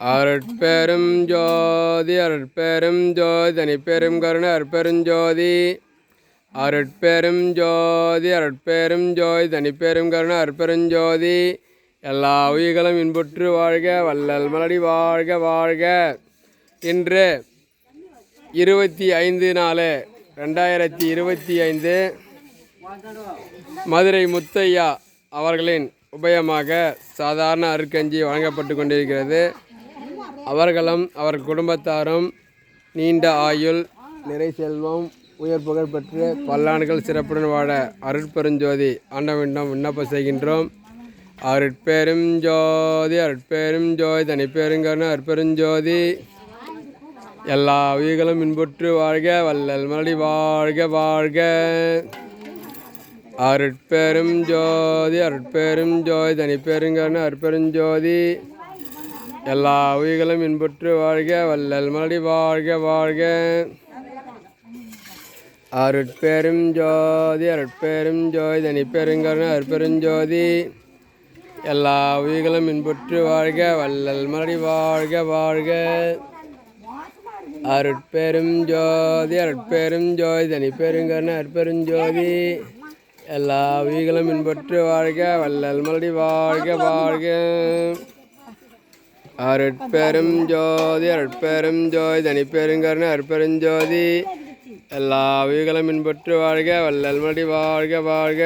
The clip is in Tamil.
அருட்பெரும் ஜோதி அருட்பெரும் ஜோதி தனிப்பெரும் கருணை அருட்பெருஞ்சோதி அருட்பெரும் ஜோதி அருட்பெரும் ஜோதி தனிப்பெரும் கருணை அருட்பெருஞ்சோதி எல்லா உயிர்களும் இன்புற்று வாழ்க வள்ளல் மலடி வாழ்க வாழ்க. இன்று இருபத்தி ஐந்து நாலு ரெண்டாயிரத்தி இருபத்தி ஐந்து. மதுரை முத்தையா அவர்களின் உபயமாக சாதாரண அருக்கஞ்சி வழங்கப்பட்டு கொண்டிருக்கிறது. அவர்களும் அவர் குடும்பத்தாரும் நீண்ட ஆயுள் நிறை செல்வம் உயர் புகழ் பெற்று பல்லாண்டுகள் சிறப்புடன் வாழ அருட்பெருஞ்சோதி ஆண்டவனிடம் விண்ணப்பம் செய்கின்றோம். அருட்பெரும் ஜோதி அருட்பெரும் ஜோதி தனிப்பெருங்கருணை அருட்பெருஞ்சோதி. எல்லா உயிர்களும் இன்புற்று வாழ்க வல்லல் மலடி வாழ்க வாழ்க. அருட்பெரும் ஜோதி அருட்பெரும் ஜோதி தனிப்பெருங்கருணை அருட்பெருஞ்சோதி. எல்லா உயிர்களும் இன்புற்று வாழ்க வல்லல் மலடி வாழ்க வாழ்க. அருட்பெரும் ஜோதி அருட்பெரும் ஜோதி தனி பெருங்கருணை அருட்பெருஞ்சோதி எல்லா உயிர்களும் இன்புற்று வாழ்க வல்லல் மலடி வாழ்க வாழ்க. அருட்பெரும் ஜோதி அருட்பெரும் ஜோதி தனி பெருங்கருணை அருட்பெருஞ்சோதி எல்லா உயிர்களும் இன்புற்று வாழ்க வல்லல் மலடி வாழ்க வாழ்க. அருட்பெரும் ஜோதி அருட்பெரும் ஜோதி தனிப்பெருங்கருணை அருட்பெருஞ்சோதி எல்லா உயிர்களும் இன்புற்று வாழ்க வள்ளல் மலடி வாழ்க வாழ்க.